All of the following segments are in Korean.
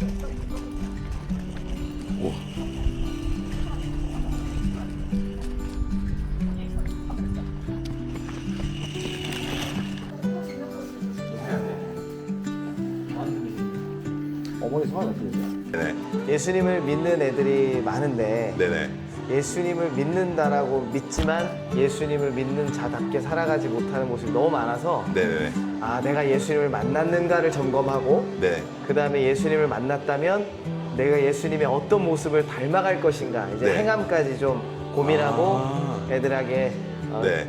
우와. 어머니 성함 어떻게 되세요? 네네. 예수님을 믿는 애들이 많은데 네네. 예수님을 믿는다라고 믿지만 예수님을 믿는 자답게 살아가지 못하는 모습이 너무 많아서 네네네. 아 내가 예수님을 만났는가를 점검하고 네. 그 다음에 예수님을 만났다면 내가 예수님의 어떤 모습을 닮아갈 것인가 이제 네. 행함까지 좀 고민하고 아. 애들에게 어, 네.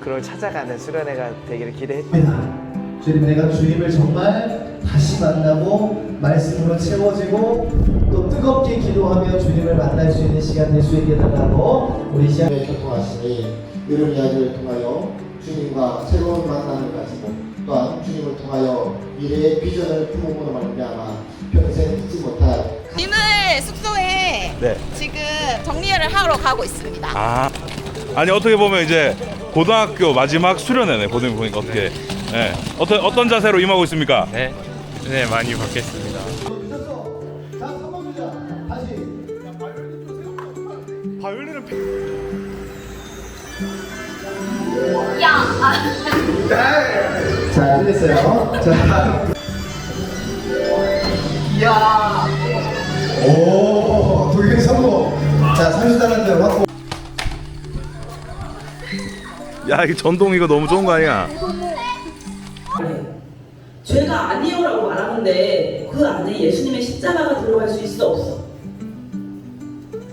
그걸 찾아가는 수련회가 되기를 기대했습니다. 주님 내가 주님을 정말 다시 만나고 말씀으로 채워지고 또 뜨겁게 기도하며 주님을 만날 수 있는 시간 될 수 있게 달라고 우리 시간 에 교통하시니 이런 이야기를 통하여 주님과 새로운 만남 통하여 미래의 비전을 품음으로 말미암아 평생 잊지 못할 짐을 숙소에 네. 지금 정리를 하러 가고 있습니다. 아. 아니 어떻게 보면 이제 고등학교 마지막 수련회네. 보통 보니까 어떻게. 네. 어떤 어떤 자세로 임하고 있습니까? 네, 네 많이 받겠습니다. 자 3번 주자 다시 바이올린은 자 끝냈어요 자 이야 오 독일 성공 자 30달란트 확보 야, 이 전동 이거 너무 좋은 거 아니야? 죄가 아니요라고 말하는데 그 안에 예수님의 십자가가 들어갈 수 있어 없어?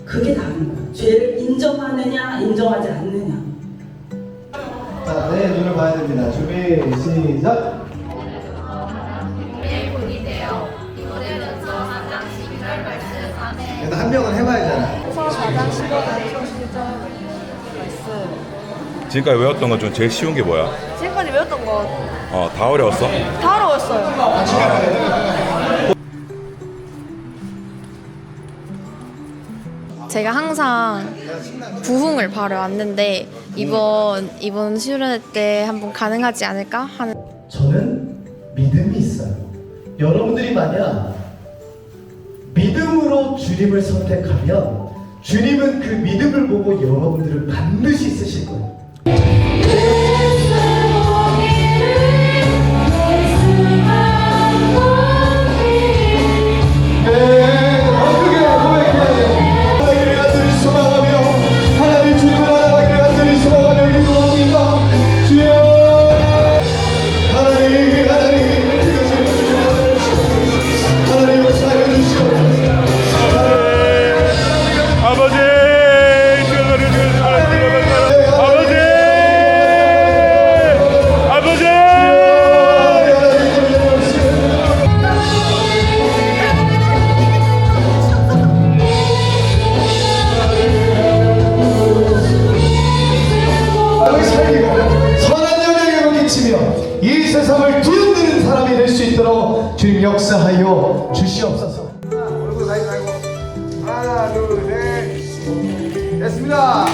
그게 다른 거야. 죄를 인정하느냐 인정하지 않느냐. 자, 네, 눈을 봐야 됩니다. 준비, 시작. 한 명은 해봐야잖아. 지금까지 외웠던 것 중 제일 쉬운 게 뭐야? 지금까지 외웠던 거 어, 다 어려웠어? 다 어려웠어요. 제가 항상 부흥을 바래 왔는데 이번 이번 수련회 때 한번 가능하지 않을까 하는 저는 믿음이 있어요. 여러분들이 만약 믿음으로 주님을 선택하면 주님은 그 믿음을 보고 여러분들을 반드시 쓰실 거예요. 세상을 뒤흔드는 사람이 될 수 있도록 주님 역사하여 주시옵소서. 하나 둘 셋. 됐습니다